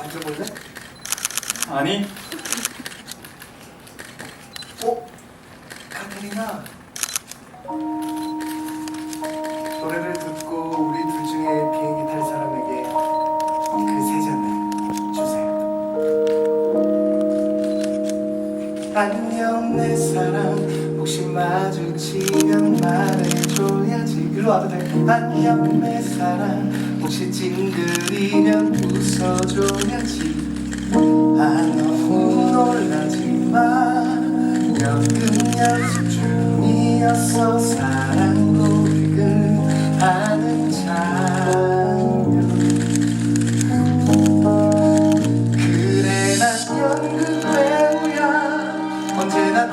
앉아볼래? 아니 어? 카테리나 노래를 듣고 우리 둘 중에 비행기 탈 사람에게 그 세 잔을 주세요 안녕 내 사랑 혹시 마주치면 말해줘야지 일로 와도 돼. 안녕 내 사랑 혹시 찡그리면 웃어줘야지. 아 너무 놀라지 마. 연극 연습 중이었어 사랑 고백을 하는 장면 그래 난 연극 배우야. 언제나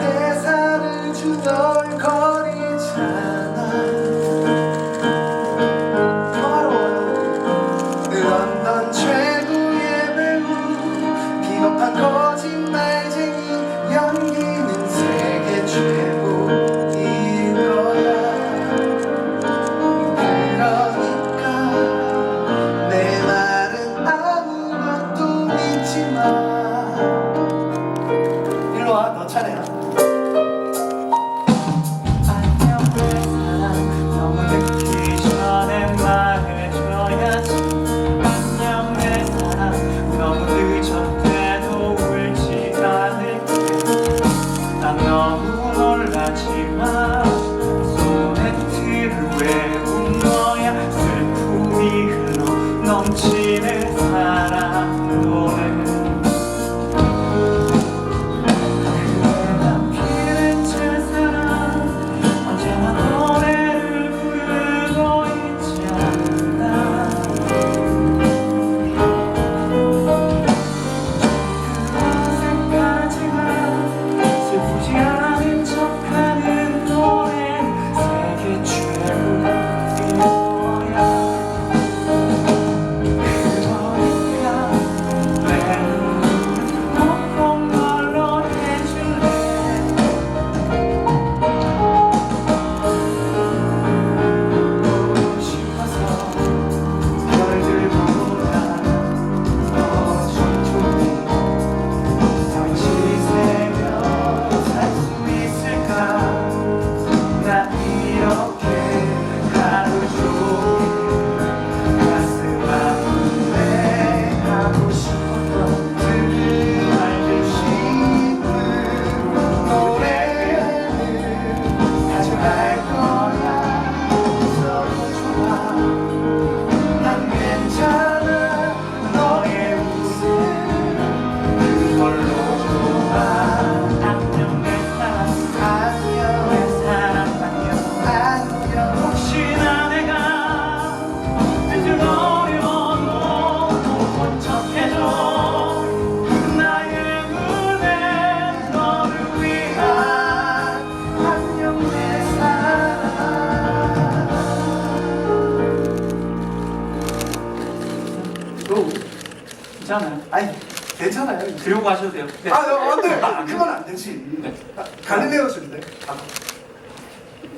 괜찮아요. 아니 괜찮아요. 들고 가셔도 돼요. 네. 아 어, 안돼. 그건 안 되지. 네. 아, 갈릴레오 줄래 아.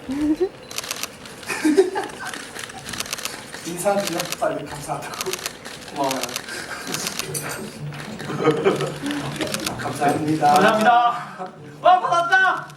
인사드려. 빨리 감사하다고. 고마워요. 감사합니다. 감사합니다. 와 받았다